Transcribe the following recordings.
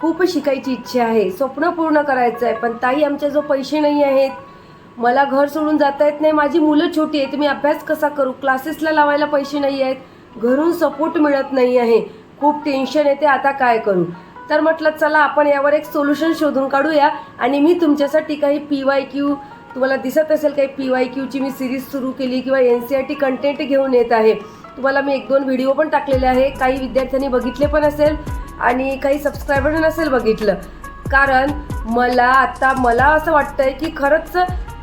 खूप शिकायची इच्छा आहे. स्वप्न पूर्ण करायचं आहे पण ताई आमच्या जो पैसे नाही आहेत. मला घर सोडून जाता येत नाही. माझी मुलं छोटी आहेत. मी अभ्यास कसा करू? क्लासेसला लावायला पैसे नाही आहेत. घरून सपोर्ट मिळत नाही आहे. खूप टेन्शन येते. आता काय करू? तर म्हटलं चला आपण यावर एक सोल्युशन शोधून काढूया. आणि मी तुमच्यासाठी काही पी वाय क्यू तुम्हाला दिसत असेल काही पी वाय क्यूची मी सिरीज सुरू केली किंवा N C R T content घेऊन येत आहे. तुम्हाला मी एक दोन व्हिडिओ पण टाकलेले आहे. काही विद्यार्थ्यांनी बघितले पण असेल. आणि काही सबस्क्रायबर नसेल बघितलं. कारण मला आता मला असं वाटतंय की खरंच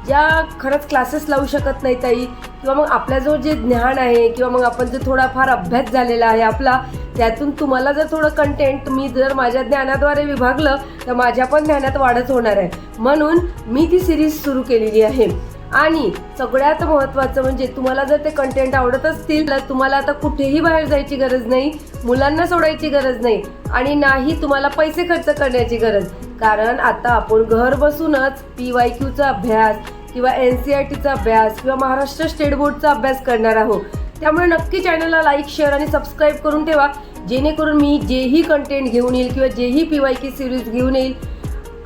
ज्या खरंच क्लासेस लावू शकत नाही ताई. किंवा मग आपल्याजवळ जे ज्ञान आहे किंवा मग आपण जे थोडाफार अभ्यास झालेला आहे आपला त्यातून तुम्हाला जर थोडं कंटेंट मी जर माझ्या ज्ञानाद्वारे विभागलं तर माझ्या पण ज्ञानात वाढच होणार आहे. म्हणून मी ती सिरीज सुरू केलेली आहे. आणि सगळ्यात महत्त्वाचं म्हणजे तुम्हाला जर ते कंटेंट आवडत असतील तर तुम्हाला आता कुठेही बाहेर जायची गरज नाही मुलांना सोडायची गरज नाही आणि नाही तुम्हाला पैसे खर्च करण्याची गरज. कारण आता आपण घर बसूनच पी वाय क्यूचा अभ्यास किंवा एन सी आर टीचा अभ्यास किंवा महाराष्ट्र स्टेट बोर्डचा अभ्यास करणार आहोत. त्यामुळे नक्की चॅनलला लाईक शेअर आणि सबस्क्राईब करून ठेवा. जेणेकरून मी जेही कंटेंट घेऊन येईल किंवा जेही पी वाय क्यू सिरीज घेऊन येईल.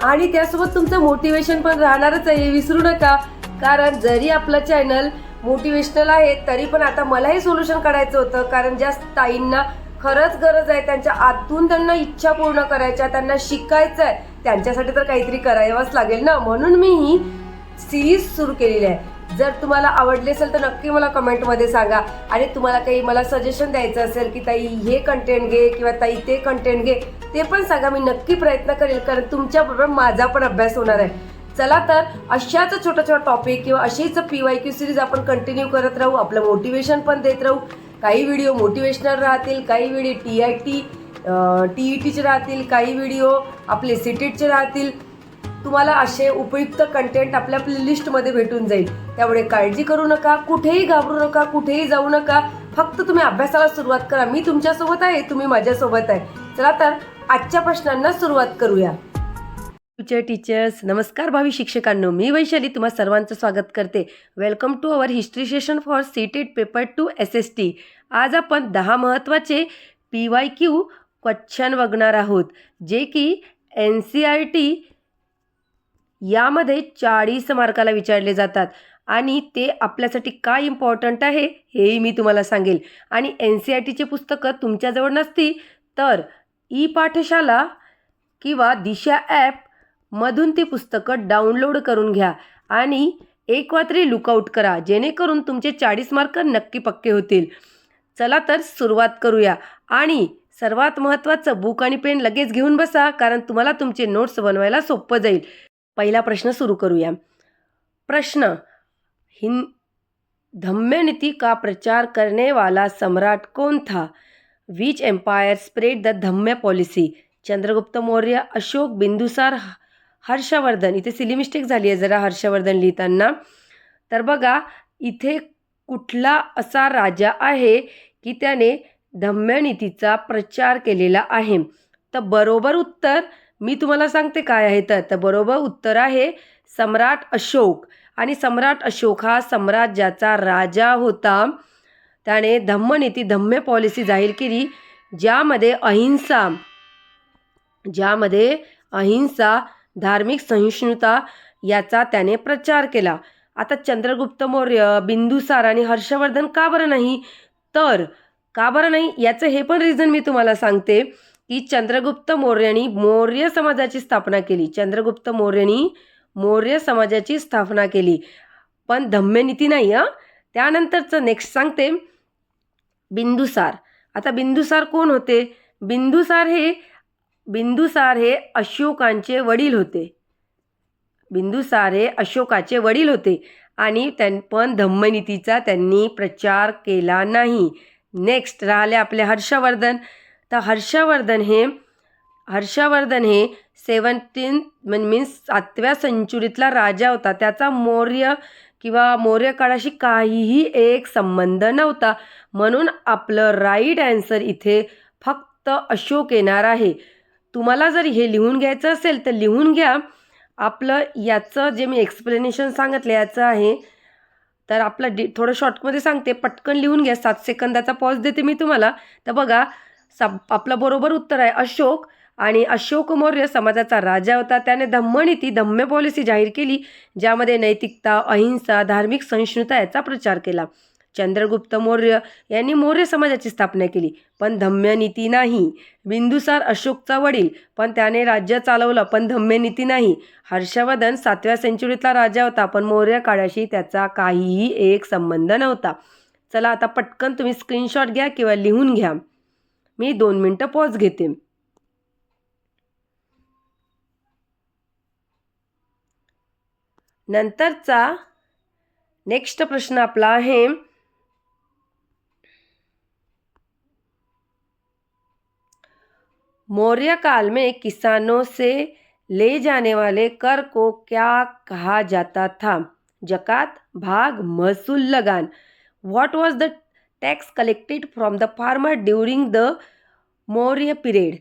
आणि त्यासोबत तुमचं मोटिवेशन पण राहणारच आहे हे विसरू नका. कारण जरी आपलं चॅनल मोटिवेशनल आहे तरी पण आता मलाही सोल्युशन काढायचं होतं. कारण ज्या ताईंना खरंच गरज आहे त्यांच्या आतून त्यांना इच्छा पूर्ण करायच्या त्यांना शिकायचं आहे त्यांच्यासाठी तर काहीतरी करावंच लागेल ना? म्हणून मी ही सिरीज सुरू केलेली आहे. जर तुम्हाला आवडली असेल तर नक्की मला कमेंटमध्ये सांगा. आणि तुम्हाला काही मला सजेशन द्यायचं असेल की ताई हे कंटेंट घे किंवा ताई ते कंटेंट घे ते पण सांगा. मी नक्की प्रयत्न करेल कारण तुमच्याबरोबर माझा पण अभ्यास होणार आहे. चला तर अशाच छोट्या छोट्या टॉपिक किंवा अशीच पी वाय क्यू सिरीज आपण कंटिन्यू करत राहू. आपलं मोटिवेशन पण देत राहू. काही व्हिडिओ मोटिवेशनल राहतील काही video T I T T E टीचे राहतील काही व्हिडिओ आपले सिटेटचे राहतील. तुम्हाला असे उपयुक्त कंटेंट आपल्या प्लेलिस्टमध्ये भेटून जाईल. त्यामुळे काळजी करू नका कुठेही घाबरू नका कुठेही जाऊ नका. फक्त तुम्ही अभ्यासाला सुरुवात करा. मी तुमच्यासोबत आहे तुम्ही माझ्यासोबत आहे. चला तर आजच्या प्रश्नांना सुरुवात करूया. फ्युचर टीचर्स नमस्कार भावी शिक्षकांनो. मी वैशाली तुम्हा सर्वांचं स्वागत करते. Welcome to our history session for CTET paper two S S T आज आपण दहा महत्त्वाचे पी वाय क्यू क्वेश्चन बघणार आहोत. जे की एन सी आर टी यामध्ये चाळीस मार्काला विचारले जातात. आणि ते आपल्यासाठी काय इम्पॉर्टंट आहे हेही मी तुम्हाला सांगेल. आणि एन सी आर टीचे पुस्तकं तुमच्याजवळ नसती तर ई पाठशाला किंवा दिशा ॲप मधून ती पुस्तकं डाउनलोड करून घ्या आणि एक वात्री लुकआउट करा जेणेकरून तुमचे चाळीस मार्क नक्की पक्के होतील. चला तर सुरुवात करूया. आणि सर्वात महत्त्वाचं बुक आणि पेन लगेच घेऊन बसा कारण तुम्हाला तुमचे नोट्स बनवायला सोपं जाईल. पहिला प्रश्न सुरू करूया. प्रश्न हिं धम्मनीति का प्रचार करनेवाला सम्राट कोण था? Which empire spread the dhamma policy. Chandragupta Maurya Ashoka Bindusara Harshavardhana. इथे सिली मिस्टेक झाली आहे जरा हर्षवर्धन लिहिताना. तर बघा इथे कुठला असा राजा आहे की त्याने धम्म्यनीतीचा प्रचार केलेला आहे. तर बरोबर उत्तर मी तुम्हाला सांगते काय आहे तर. तर बरोबर उत्तर आहे सम्राट अशोक. आणि सम्राट अशोक हा साम्राज्याचा राजा होता. त्याने धम्मनीती धम्म्य पॉलिसी जाहीर केली ज्यामध्ये अहिंसा ज्यामध्ये अहिंसा धार्मिक सहिष्णुता याचा त्याने प्रचार केला. आता चंद्रगुप्त मौर्य बिंदुसार आणि हर्षवर्धन का बरं नाही? तर का बरं नाही याचं हे पण रिझन मी तुम्हाला सांगते की चंद्रगुप्त मौर्यांनी मौर्य समाजाची स्थापना केली. चंद्रगुप्त मौर्यांनी मौर्य समाजाची स्थापना केली. पण धम्मनीती नाही हां? त्यानंतरचं नेक्स्ट सांगते. बिंदुसार. आता बिंदुसार कोण होते? बिंदुसार हे बिंदुसार हे अशोकांचे वडील होते. बिंदुसार हे अशोकाचे वडील होते आणि त्यां पण धम्मनीतीचा त्यांनी प्रचार केला नाही. नेक्स्ट राहिले आपले हर्षवर्धन. तर हर्षवर्धन हे हर्षवर्धन हे सेवन्टीन मीन्स सातव्या सेंचुरीतला राजा होता. त्याचा मौर्य किंवा मौर्य काळाशी काहीही एक संबंध नव्हता. म्हणून आपलं राईट ॲन्सर इथे फक्त अशोक येणार आहे. तुम्हाला जर हे लिहून घ्यायचं असेल तर लिहून घ्या. आपलं याचं जे मी एक्सप्लेनेशन सांगितलं याचं आहे. तर आपलं डि थोडं शॉर्टमध्ये सांगते. पटकन लिहून घ्या. सात सेकंदाचा पॉज देते मी तुम्हाला. तर बघा सब आपलं बरोबर उत्तर आहे अशोक. आणि अशोक मौर्य समाजाचा राजा होता. त्याने धम्मनीती धम्म पॉलिसी जाहीर केली ज्यामध्ये नैतिकता अहिंसा धार्मिक सहिष्णुता याचा प्रचार केला. चंद्रगुप्त मौर्य यांनी मौर्य समाजाची स्थापना केली. पण धम्यनीती नाही. बिंदुसार अशोकचा वडील पण त्याने राज्य चालवलं पण धम्यनीती नाही. हर्षवर्धन सातव्या सेंचुरीतला राजा होता पण मौर्य काळाशी त्याचा काहीही एक संबंध नव्हता. चला आता पटकन तुम्ही स्क्रीनशॉट घ्या किंवा लिहून घ्या. मी दोन मिनटं पॉज घेते. नंतरचा नेक्स्ट प्रश्न आपला आहे मौर्य काल में किसानों से ले जाने वाले कर को क्या कहा जाता था? जकात भाग महसूल लगान। What was the tax collected from the farmer during the Maurya period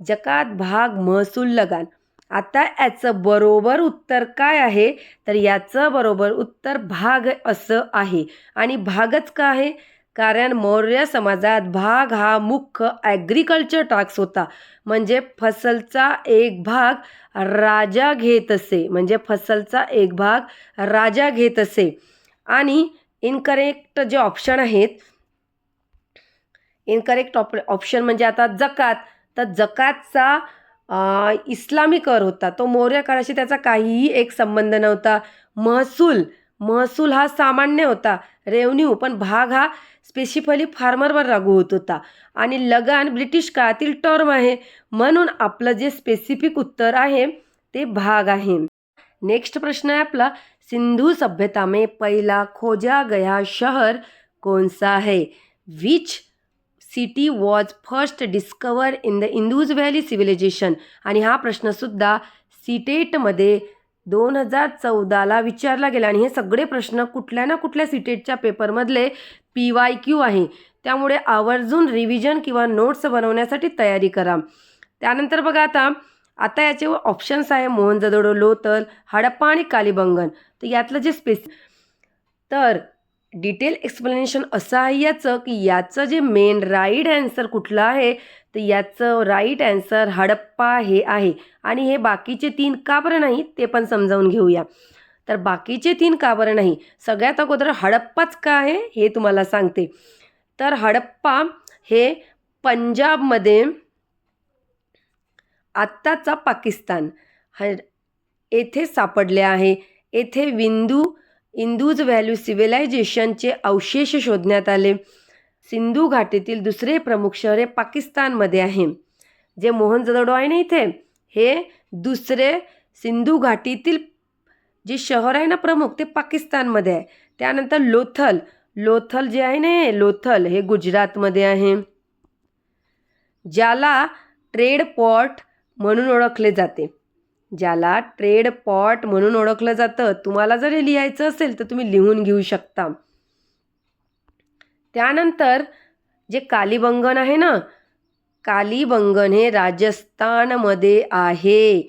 जकात भाग महसूल लगान। आता याचं बरोबर उत्तर काय आहे? तर याचं बरोबर उत्तर भाग असं आहे. आणि भागच का आहे? कारण मौर्य समाजात भाग हा मुख्य ॲग्रिकल्चर टॅक्स होता. म्हणजे फसलचा एक भाग राजा घेत असे. म्हणजे फसलचा एक भाग राजा घेत असे. आणि इनकरेक्ट जे ऑप्शन आहेत इनकरेक्ट ऑप ऑप्शन म्हणजे आता जकात. तर जकातचा इस्लामी कर होता. तो मौर्य काळाशी त्याचा काहीही एक संबंध नव्हता. महसूल महसूल हा सामान्य होता. रेव्हन्यू पण भाग हा स्पेसिफली फार्मरवर लागू होत होता. आणि लगान ब्रिटिश काळातील टर्म आहे. म्हणून आपलं जे स्पेसिफिक उत्तर आहे ते भाग आहे. नेक्स्ट प्रश्न आहे आपला सिंधू सभ्यता में पहिला खोजा गया शहर कोणसा है which city was first discover in the Indus valley civilisation आणि हा प्रश्नसुद्धा सिटेटमध्ये दोन हजार चौदाला विचारला गेला आणि हे सगळे प्रश्न कुठल्या ना कुठल्या सीटेटच्या पेपरमधले पी वाय क्यू आहे. त्यामुळे आवर्जून रिव्हिजन किंवा नोट्स बनवण्यासाठी तयारी करा. त्यानंतर बघा आता आता याचे ऑप्शन्स आहे मोहनजदोडो लोतल हडप्पा आणि कालीबंगन. तर यातलं जे स्पेस तर डिटेल एक्सप्लेनेशन असं आहे याचं की याचं जे मेन राईट ॲन्सर कुठलं आहे तर याचं राईट ॲन्सर हडप्पा हे आहे. आणि हे बाकीचे तीन का बरं नाही ते पण समजावून घेऊया. तर बाकीचे तीन का बरं नाही? सगळ्यात अगोदर हडप्पाच का आहे हे तुम्हाला सांगते. तर हडप्पा हे पंजाबमध्ये आत्ताचा पाकिस्तान. ह येथे सापडले आहे. येथे विंदू इंदूज व्हॅल्यू सिव्हिलायझेशनचे अवशेष शोधण्यात आले. सिंधू घाटीतील दुसरे प्रमुख शहर हे पाकिस्तानमध्ये आहे. जे मोहनजोदडो आहे ना इथे हे दुसरे सिंधू घाटीतील जे शहर आहे ना प्रमुख ते पाकिस्तानमध्ये आहे. त्यानंतर लोथल लोथल जे आहे ना हे लोथल हे गुजरातमध्ये आहे. ज्याला ट्रेड पॉट म्हणून ओळखले जाते. ज्याला ट्रेड पॉट म्हणून ओळखलं जातं. तुम्हाला जर हे लिहायचं असेल तर तुम्ही लिहून घेऊ शकता. त्यानंतर जे कालीबंगन आहे ना कालीबंगन हे राजस्थानमध्ये आहे.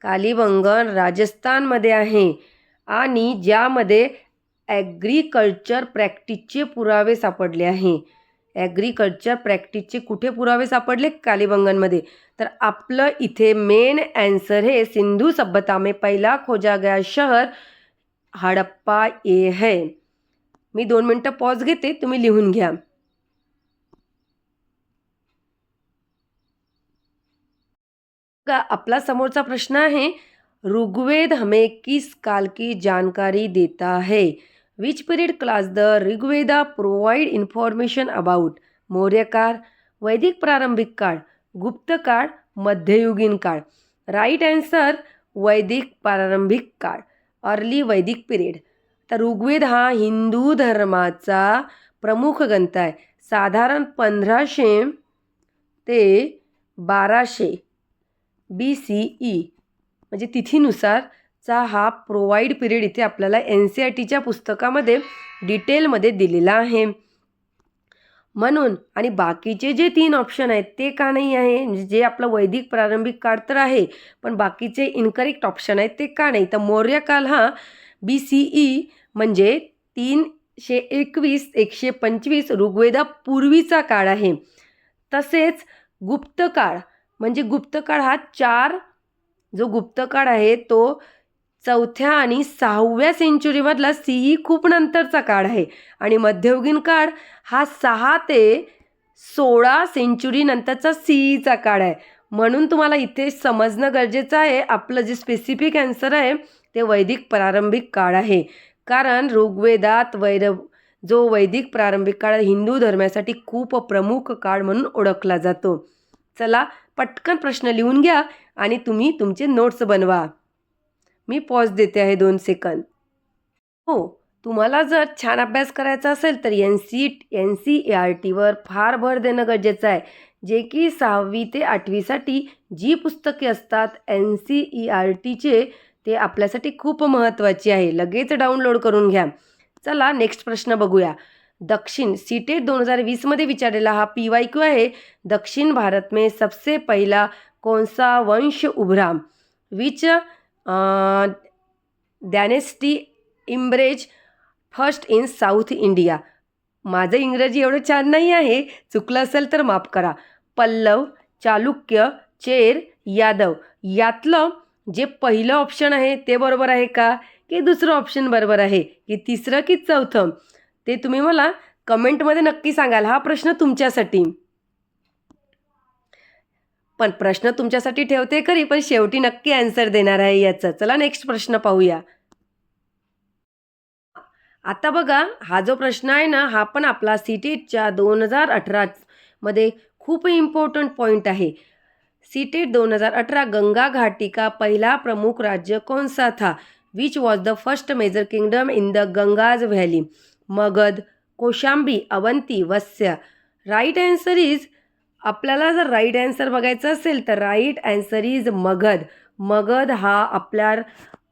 कालीबंगन राजस्थानमध्ये आहे आणि ज्यामध्ये ॲग्रिकल्चर प्रॅक्टिसचे पुरावे सापडले आहे. ॲग्रिकल्चर प्रॅक्टिसचे कुठे पुरावे सापडले कालीबंगनमध्ये? तर आपलं इथे मेन ॲन्सर हे सिंधू सभ्यता में पहिला खोजा गया शहर हडप्पा ये है. मी दोन मिनटं पॉज घेते तुम्ही लिहून घ्या. का आपला समोरचा प्रश्न आहे ऋग्वेद हमें किस काल की जानकारी देता है? Which period class the Rigveda provide information about मौर्यकाळ वैदिक प्रारंभिक काळ गुप्त काळ मध्ययुगीन काळ. राईट अँसर वैदिक प्रारंभिक काळ. अर्ली वैदिक पिरियड तर ऋग्वेद हा हिंदू धर्माचा प्रमुख ग्रंथ आहे. साधारण पंधराशे ते बाराशे बी सी ई म्हणजे तिथीनुसारचा हा प्रोवाईड पिरियड इथे आपल्याला एन सी आय टीच्या पुस्तकामध्ये डिटेलमध्ये दिलेला आहे. म्हणून आणि बाकीचे जे तीन ऑप्शन आहेत ते का नाही आहे? म्हणजे जे आपलं वैदिक प्रारंभिक काळ तर आहे पण बाकीचे इनकरेक्ट ऑप्शन आहेत ते का नाही? तर मौर्य काल हा बी सी ई म्हणजे तीनशे एकवीस एकशे पंचवीस ऋग्वेदा पूर्वीचा काळ आहे. तसेच गुप्त काळ म्हणजे गुप्तकाळ हा चार जो गुप्तकाळ आहे तो चौथ्या आणि सहाव्या सेंचुरीमधला सी खूप नंतरचा काळ आहे. आणि मध्ययुगीन काळ हा सहा ते सोळा सेंचुरी नंतरचा सीईचा काळ आहे. म्हणून तुम्हाला इथे समजणं गरजेचं आहे. आपलं जे स्पेसिफिक ॲन्सर आहे ते वैदिक प्रारंभिक काळ आहे. कारण ऋग्वेदात वैर जो वैदिक प्रारंभिक काळ हिंदू धर्मासाठी खूप प्रमुख काळ म्हणून ओळखला जातो. चला पटकन प्रश्न लिहून घ्या आणि तुम्ही तुमचे नोट्स बनवा. मी पॉज देते आहे दोन सेकंद हो तुम्हाला जर छान अभ्यास करायचा असेल तर N C N C A R टीवर फार भर देणं गरजेचं आहे. जे की सहावी ते आठवीसाठी जी पुस्तके असतात एन सी ई आर टीचे ते आपल्यासाठी खूप महत्त्वाची आहे. लगेच डाउनलोड करून घ्या. चला नेक्स्ट प्रश्न बघूया. दक्षिण सीटेट दोन हजार वीसमध्ये विचारलेला हा पी वाय क्यू आहे. दक्षिण भारत में सबसे पहिला कोणसा वंश उभरा? Which dynasty emerges first in south India माझं इंग्रजी एवढं छान नाही आहे. चुकलं असेल तर माफ करा. पल्लव चालुक्य चेर यादव. यातलं जे पहिलं ऑप्शन आहे ते बरोबर आहे का? की दुसरं ऑप्शन बरोबर आहे? की तिसरं की चौथं? ते तुम्ही मला कमेंटमध्ये नक्की सांगाल. हा प्रश्न तुमच्यासाठी. पण प्रश्न तुमच्यासाठी ठेवते खरी पण शेवटी नक्की आन्सर देणार आहे याचा. चला नेक्स्ट प्रश्न पाहूया. आता बघा हा जो प्रश्न आहे ना हा पण आपला सी टीच्या दोन हजार अठरामध्ये खूप इम्पॉर्टंट पॉईंट आहे. सी दोन हजार अठरा गंगा घाटी का पहिला प्रमुख राज्य कौन सा था? Which was the first major kingdom in the Ganges valley Magadha Kaushambi Avanti Vatsa. Right answer is आपल्याला जर राईट अँसर बघायचं असेल तर right answer is Magadha. Magadha हा आपल्या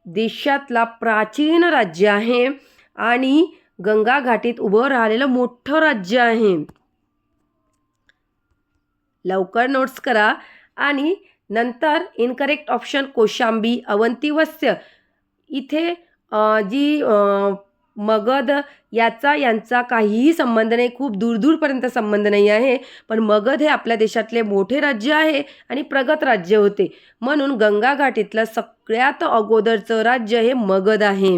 देशातला प्राचीन राज्य आहे आणि गंगा घाटीत उभं राहिलेलं मोठं राज्य आहे. लवकर नोट्स करा. आणि नंतर इनकरेक्ट ऑप्शन कोशांबी अवंतीवस्य. इथे जी मगध याचा यांचा काहीही संबंध नाही खूप दूरदूरपर्यंत संबंध नाही आहे. पण मगध हे आपल्या देशातले मोठे राज्य आहे आणि प्रगत राज्य होते. म्हणून गंगा घाटीतलं सगळ्यात अगोदरचं राज्य हे मगध आहे.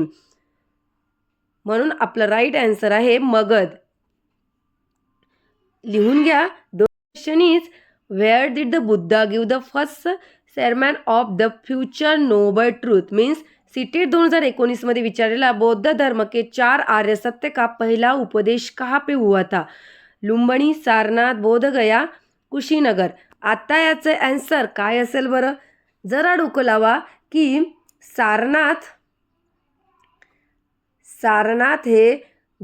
म्हणून आपलं राईट आन्सर आहे मगध. लिहून घ्या. दोन question where did the Buddha give the first sermon of the future noble truth means CTET दोन हजार एकोणीसमध्ये विचारलेला बौद्ध धर्म के चार आर्य सत्य का पहिला उपदेश कहाँ पे हुआ था? लुंबणी सारनाथ बोधगया कुशीनगर. आता याचं अँसर काय असेल बरं? जरा डोकं लावा की सारनाथ सारनाथ हे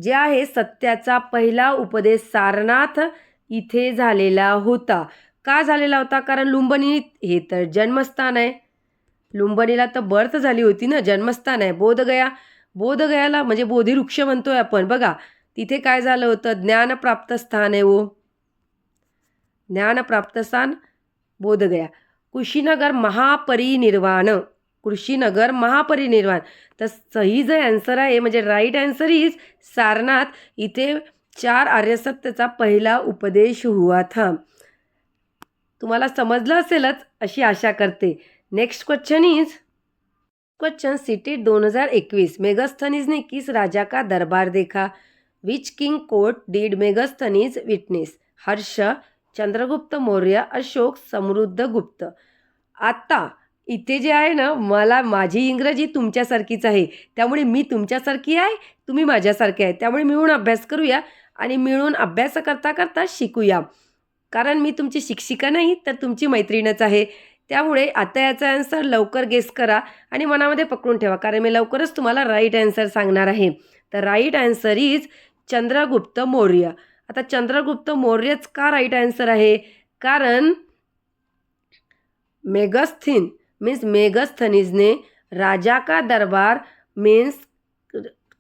जे आहे सत्याचा पहिला उपदेश सारनाथ इथे झालेला होता. का झालेला होता? कारण लुंबनी हे तर जन्मस्थान आहे. लुंबनीला तर बर्थ झाली होती ना जन्मस्थान आहे. बोधगया बोधगयाला म्हणजे बोधिवृक्ष म्हणतोय आपण. बघा तिथे काय झालं होतं? ज्ञानप्राप्त स्थान आहे वो ज्ञानप्राप्त स्थान बोधगया. कुशीनगर महापरिनिर्वाण. कृषीनगर महापरिनिर्वाण. तर सही जे अँसर आहे म्हणजे राईट अँसर इज सारनाथ. इथे चार आर्यसत्यचा पहिला उपदेश हुआ था. तुम्हाला समजलं असेलच अशी आशा करते. Next question is question CTET दोन हजार एकवीस. मेगस्थनीजने किस राजा का दरबार देखा? Which king court did Megasthenes witness Harsha Chandragupta Maurya Ashoka Samudragupta. आत्ता इथे जे आहे ना मला माझी इंग्रजी तुमच्यासारखीच आहे. त्यामुळे मी तुमच्यासारखी आहे तुम्ही माझ्यासारखे आहे. त्यामुळे मिळून अभ्यास करूया आणि मिळून अभ्यास करता करता शिकूया. कारण मी तुमची शिक्षिका नाही तर तुमची मैत्रीणच आहे. त्यामुळे आता याचा ॲन्सर लवकर गेस करा आणि मनामध्ये पकडून ठेवा कारण मी लवकरच तुम्हाला राईट ॲन्सर सांगणार आहे. तर right answer is Chandragupta Maurya. आता चंद्रगुप्त मौर्यच का राईट ॲन्सर आहे? कारण मेगस्थिन मीन्स मेगस्थनीजने राजा का दरबार मीन्स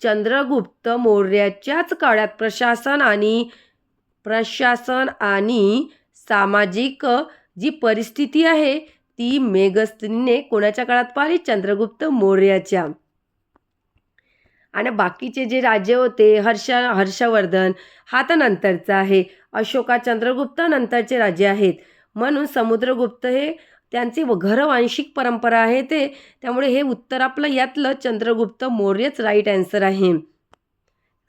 चंद्रगुप्त मौर्याच्याच काळात प्रशासन आणि प्रशासन आणि सामाजिक जी परिस्थिती आहे ती मेगस्थनीने कोणाच्या काळात पाहिली? चंद्रगुप्त मौर्याच्या. आणि बाकीचे जे राजे होते हर्ष हर्षवर्धन हा तर नंतरचा आहे. अशोका चंद्रगुप्त नंतरचे राजे आहेत. म्हणून समुद्रगुप्त हे त्यांची घरवांशिक परंपरा आहे ते. त्यामुळे हे उत्तर आपलं यातलं चंद्रगुप्त मौर्यच राईट आन्सर आहे.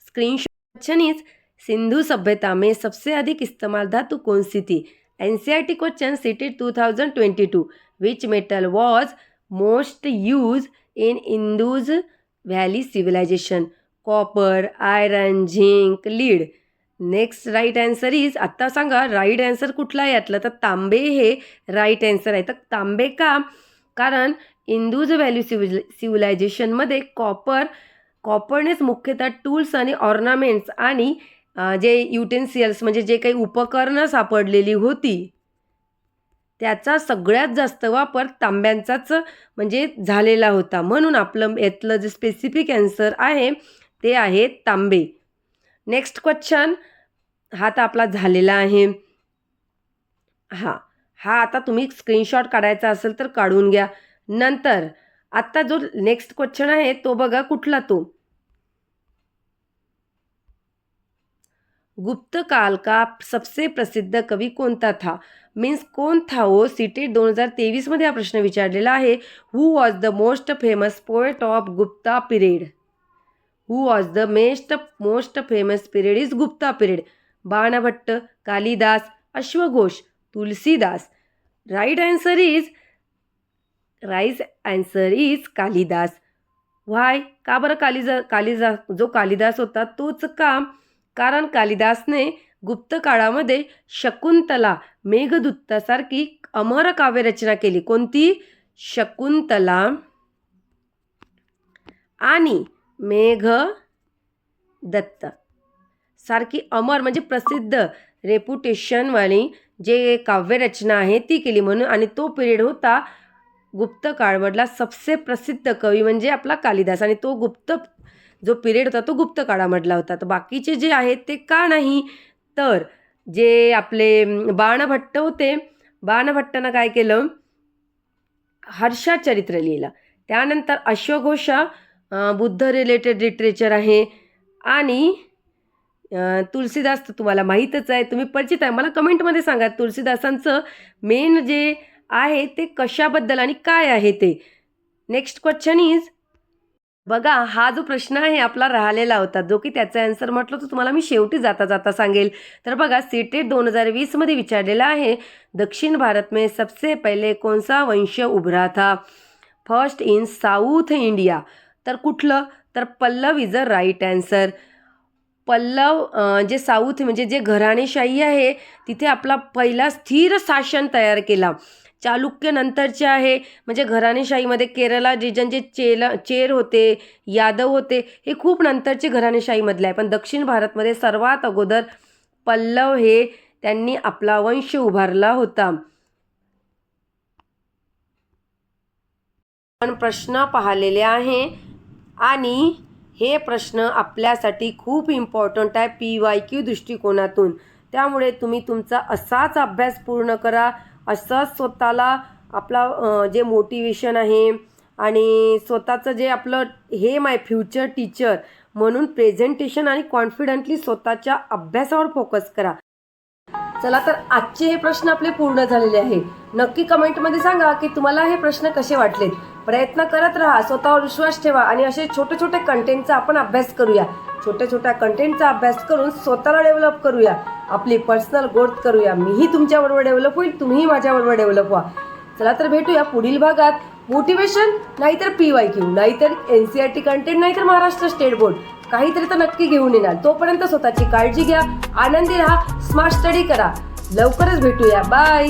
स्क्रीनशॉट सिंधु सभ्यता में सबसे अधिक इस्तेमाल धातु कौन सी थी? N C R T question city two twenty two which metal was most use in Indus valley civilisation copper iron zinc lead next right answer is आत्ता सांगा राईट आन्सर कुठला आहे यातलं? तर तांबे हे राईट आन्सर आहे. तर तांबे का? कारण इंदूज व्हॅल्यू सिव्हिल सिव्हिलायझेशनमध्ये कॉपर कॉपरनेच मुख्यतः टूल्स आणि ऑर्नामेंट्स आणि जे युटेन्सियल्स म्हणजे जे काही उपकरणं सापडलेली होती त्याचा सगळ्यात जास्त वापर तांब्यांचाच म्हणजे झालेला होता. म्हणून आपलं यातलं जे स्पेसिफिक ॲन्सर आहे ते आहे तांबे. नेक्स्ट क्वेश्चन हा तर आपला झालेला आहे. हां हा आता तुम्ही स्क्रीनशॉट काढायचा असेल तर काढून घ्या. नंतर आत्ता जो नेक्स्ट क्वेश्चन आहे तो बघा कुठला तो? गुप्त काल का सबसे प्रसिद्ध कवी कोणता था? मीन्स कोण था हो सिटेड दोन हजार तेवीसमध्ये हा प्रश्न विचारलेला आहे. Who was the most famous poet of Gupta period who was the most most famous period is Gupta period Banabhatta Kalidasa अश्वघोष Tulsidas. Right answer is right answer is Kalidasa. Why का बरं कालिजा कालिदास जो कालिदास होता तोच का कारण कालिदासने गुप्त काळामध्ये शकुंतला मेघदूतासारखी अमर काव्यरचना केली. कोणती? शकुंतला आणि मेघ दत्त सारखी अमर म्हणजे प्रसिद्ध रेपुटेशनवाली जे काव्यरचना आहे ती केली म्हणून. आणि तो पिरियड होता गुप्त काळमधला सबसे प्रसिद्ध कवी म्हणजे आपला कालिदास. आणि तो गुप्त जो पिरियड होता तो गुप्त काळामधला होता. तर बाकीचे जे आहेत ते का नाही? तर जे आपले बाणभट्ट होते बाणभट्टानं काय केलं? हर्षाचरित्र लिहिलं. त्यानंतर अश्वघोष बुद्ध रिलेटेड लिटरेचर आहे आणि तुलसीदास तर तुम्हाला माहीतच आहे. तुम्ही परिचित आहे. मला कमेंटमध्ये सांगा तुलसीदासांचं मेन जे आहे ते कशाबद्दल आणि काय आहे ते? नेक्स्ट क्वेश्चन इज बघा हा जो प्रश्न आहे आपला राहिलेला होता जो की त्याचा आन्सर म्हटलं तर तुम्हाला मी शेवटी जाता जाता सांगेल. तर बघा सीटेट दोन हजार वीसमध्ये विचारलेला आहे दक्षिण भारत में सबसे पहिले कोणसा वंश उभरा था? फर्स्ट इन साऊथ इंडिया तर कुठलं? तर Pallava is a right answer Pallava जे साऊथ म्हणजे जे घराणेशाही आहे तिथे आपला पहिला स्थिर शासन तयार केला. चालुक्यनंतरचे आहे. म्हणजे घराणेशाहीमध्ये केरला रिजन जे चेल चेर होते यादव होते हे खूप नंतरचे घराणेशाहीमधले आहे. पण दक्षिण भारतमध्ये सर्वात अगोदर पल्लव हे त्यांनी आपला वंश उभारला होता. पण प्रश्न पाहिलेले आहे. आणि हे प्रश्न आपल्यासाठी खूप इम्पॉर्टंट आहे पी वाय क्यू दृष्टिकोनातून. त्यामुळे तुम्ही तुमचा असाच अभ्यास पूर्ण करा. असंच स्वतःला आपला जे मोटिवेशन आहे आणि स्वतःचं जे आपलं हे माय फ्युचर टीचर म्हणून प्रेझेंटेशन आणि कॉन्फिडंटली स्वतःच्या अभ्यासावर फोकस करा. चला तर आजचे हे प्रश्न आपले पूर्ण झालेले आहे नक्की कमेंटमध्ये सांगा की तुम्हाला हे प्रश्न कसे वाटलेत? प्रयत्न करत राहा स्वतःवर विश्वास ठेवा आणि असे छोटे छोटे कंटेंटचा आपण अभ्यास करूया. छोट्या छोट्या कंटेंटचा अभ्यास करून स्वतःला डेव्हलप करूया. आपली पर्सनल ग्रोथ करूया. मीही तुमच्याबरोबर डेव्हलप होईल तुम्हीही माझ्याबरोबर डेव्हलप व्हा. चला तर भेटूया पुढील भागात. मोटिवेशन नाहीतर पी वाय क्यू नाहीतर N C R T content नाहीतर महाराष्ट्र स्टेट बोर्ड काहीतरी तर नक्की घेऊन येणार. तोपर्यंत स्वतःची काळजी घ्या आनंदी राहा स्मार्ट स्टडी करा. लवकरच भेटूया. बाय